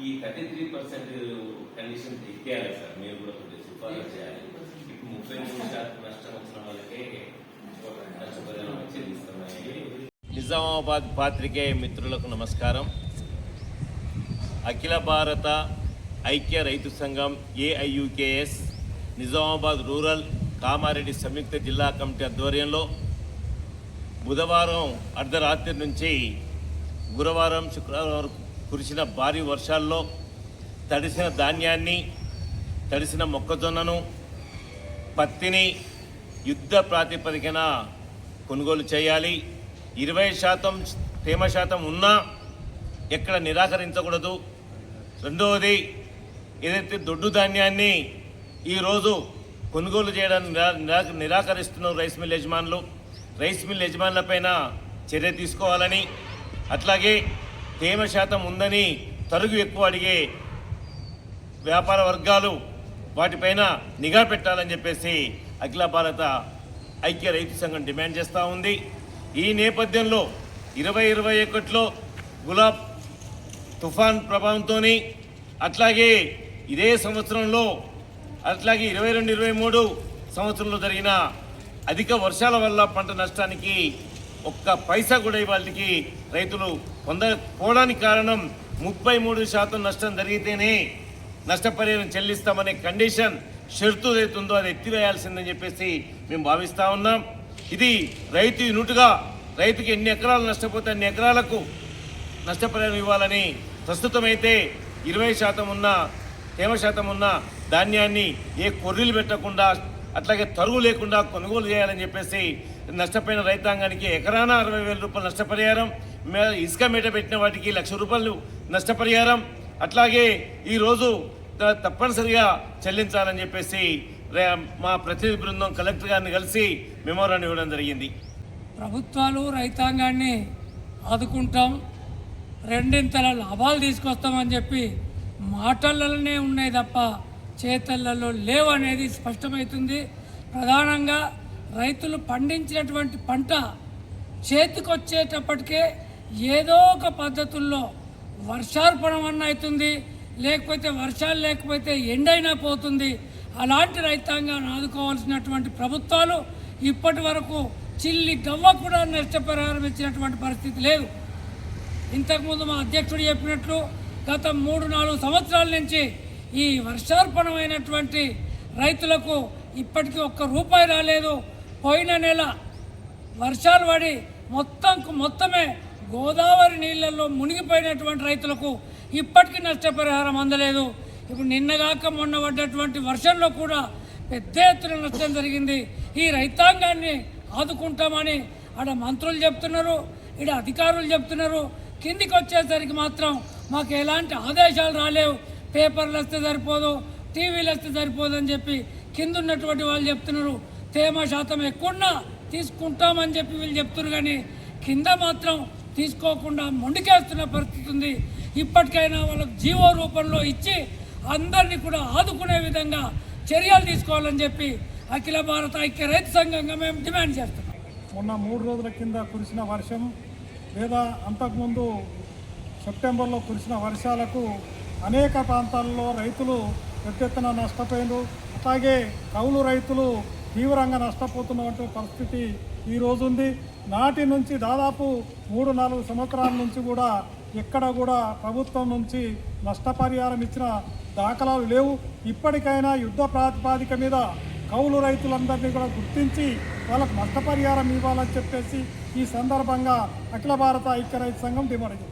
ఈ thirty three percent condition ఎక్కేయాలి sir మీరు కూడా కొద్దిగా సిఫారసు చేయాలి. ఇప్పుడు ముప్పై మూడు శాతం నష్టం వచ్చిన వాళ్ళకే నష్టపరిహారం చెల్లిస్తున్నాయి నిజామాబాద్ పాత్రికేయ మిత్రులకు నమస్కారం. అఖిల భారత ఐక్య రైతు సంఘం ఏఐయుకేఎస్ నిజామాబాద్ రూరల్ కామారెడ్డి సంయుక్త జిల్లా కమిటీ ఆధ్వర్యంలో బుధవారం అర్ధరాత్రి నుంచి గురువారం శుక్రవారం వరకు కురిసిన భారీ వర్షాల్లో తడిసిన ధాన్యాన్ని తడిసిన మొక్కజొన్నను పత్తిని యుద్ధ ప్రాతిపదికన కొనుగోలు చేయాలి. ఇరవై శాతం తేమ శాతం ఉన్నా ఎక్కడ నిరాకరించకూడదు. రెండవది ఏదైతే దొడ్డు ధాన్యాన్ని ఈరోజు కొనుగోలు చేయడానికి నిరా- నిరా- రైస్ మిల్ యజమానులు రైస్ మిల్ యజమానులపైన చర్య తీసుకోవాలని అట్లాగే తేమ శాతం ఉందని తరుగు ఎక్కువ అడిగే వ్యాపార వర్గాలు వాటిపైన నిఘా పెట్టాలని చెప్పేసి అఖిల భారత ఐక్య రైతు సంఘం డిమాండ్ చేస్తూ ఉంది. ఈ నేపథ్యంలో ఇరవై ఇరవై ఒకటిలో గులాబ్ తుఫాన్ ప్రభావంతో అట్లాగే ఇదే సంవత్సరంలో అట్లాగే ఇరవై రెండు ఇరవై మూడు సంవత్సరంలో జరిగిన అధిక వర్షాల వల్ల పంట నష్టానికి ఒక్క పైసా కూడా ఇవాళకి రైతులు పొందకపోవడానికి కారణం ముప్పై మూడు శాతం నష్టం జరిగితేనే నష్టపరిహారం చెల్లిస్తామనే కండిషన్ షరతు ఏదైతుందో అది ఎత్తివేయాల్సిందని చెప్పేసి మేము భావిస్తా ఉన్నాం. ఇది రైతు యూనిట్గా రైతుకి ఎన్ని ఎకరాలు నష్టపోతే అన్ని ఎకరాలకు నష్టపరిహారం ఇవ్వాలని ప్రస్తుతమైతే ఇరవై శాతం ఉన్న తేమ శాతం ఉన్న ధాన్యాన్ని ఏ కొర్రీలు పెట్టకుండా అట్లాగే తరువు లేకుండా కొనుగోలు చేయాలని చెప్పేసి నష్టపోయిన రైతాంగానికి ఎకరాన అరవై వేల రూపాయలు నష్టపరిహారం మే- ఇసుక మేట పెట్టిన వాటికి లక్ష రూపాయలు నష్టపరిహారం. అట్లాగే ఈరోజు తప్పనిసరిగా చెల్లించాలని చెప్పేసి మా ప్రతినిధి బృందం కలెక్టర్ గారిని కలిసి మెమోరాన్ని ఇవ్వడం జరిగింది. ప్రభుత్వాలు రైతాంగాన్ని ఆదుకుంటాం రెండింతల లాభాలు తీసుకొస్తామని చెప్పి మాటలలోనే ఉన్నాయి తప్ప చేతలలో లేవు అనేది స్పష్టమవుతుంది. ప్రధానంగా రైతులు పండించినటువంటి పంట చేతికొచ్చేటప్పటికే ఏదో ఒక పద్ధతుల్లో వర్షార్పణం అన్న అవుతుంది లేకపోతే వర్షాలు లేకపోతే ఎండైనా పోతుంది. అలాంటి రైతాంగాన్ని ఆదుకోవాల్సినటువంటి ప్రభుత్వాలు ఇప్పటి వరకు చిల్లి గవ్వ కూడా నష్టపరిహారం ఇచ్చినటువంటి పరిస్థితి లేదు. ఇంతకుముందు మా అధ్యక్షుడు చెప్పినట్లు గత మూడు నాలుగు సంవత్సరాల నుంచి ఈ వర్షార్పణమైనటువంటి రైతులకు ఇప్పటికీ ఒక్క రూపాయి రాలేదు. పోయిన నెల వర్షాలు పడి మొత్తం మొత్తమే గోదావరి నీళ్ళల్లో మునిగిపోయినటువంటి రైతులకు ఇప్పటికీ నష్టపరిహారం అందలేదు. ఇప్పుడు నిన్నగాక మొన్న పడ్డటువంటి వర్షంలో కూడా పెద్ద ఎత్తున నష్టం జరిగింది. ఈ రైతాంగాన్ని ఆదుకుంటామని ఆడ మంత్రులు చెప్తున్నారు ఈడ అధికారులు చెప్తున్నారు. కిందికి వచ్చేసరికి మాత్రం మాకు ఎలాంటి ఆదేశాలు రాలేవు. పేపర్లు వస్తే సరిపోదు టీవీలు వస్తే సరిపోదు అని చెప్పి కింద ఉన్నటువంటి వాళ్ళు చెప్తున్నారు. తేమ శాతం ఎక్కువన్నా తీసుకుంటామని చెప్పి వీళ్ళు చెప్తున్నారు కానీ కింద మాత్రం తీసుకోకుండా మొండికేస్తున్న పరిస్థితి ఉంది. ఇప్పటికైనా వాళ్ళకు జీవో రూపంలో ఇచ్చి అందరినీ కూడా ఆదుకునే విధంగా చర్యలు తీసుకోవాలని చెప్పి అఖిల భారత ఐక్య రైతు సంఘంగా మేము డిమాండ్ చేస్తున్నాం. మొన్న మూడు రోజుల కింద కురిసిన వర్షం లేదా అంతకుముందు సెప్టెంబర్లో కురిసిన వర్షాలకు అనేక ప్రాంతాల్లో రైతులు పెద్ద ఎత్తున నష్టపోయారు అలాగే కౌలు రైతులు తీవ్రంగా నష్టపోతున్నటువంటి పరిస్థితి ఈ ఉంది నాటి నుంచి దాదాపు మూడు నాలుగు సంవత్సరాల నుంచి కూడా ఎక్కడ కూడా ప్రభుత్వం నుంచి నష్టపరిహారం ఇచ్చిన దాఖలాలు లేవు ఇప్పటికైనా యుద్ధ ప్రాతిపాదిక మీద కౌలు రైతులందరినీ కూడా గుర్తించి వాళ్ళకు నష్టపరిహారం ఇవ్వాలని చెప్పేసి ఈ సందర్భంగా అఖిల భారత ఐక్య రైతు సంఘం డిమాండ్ చేసింది.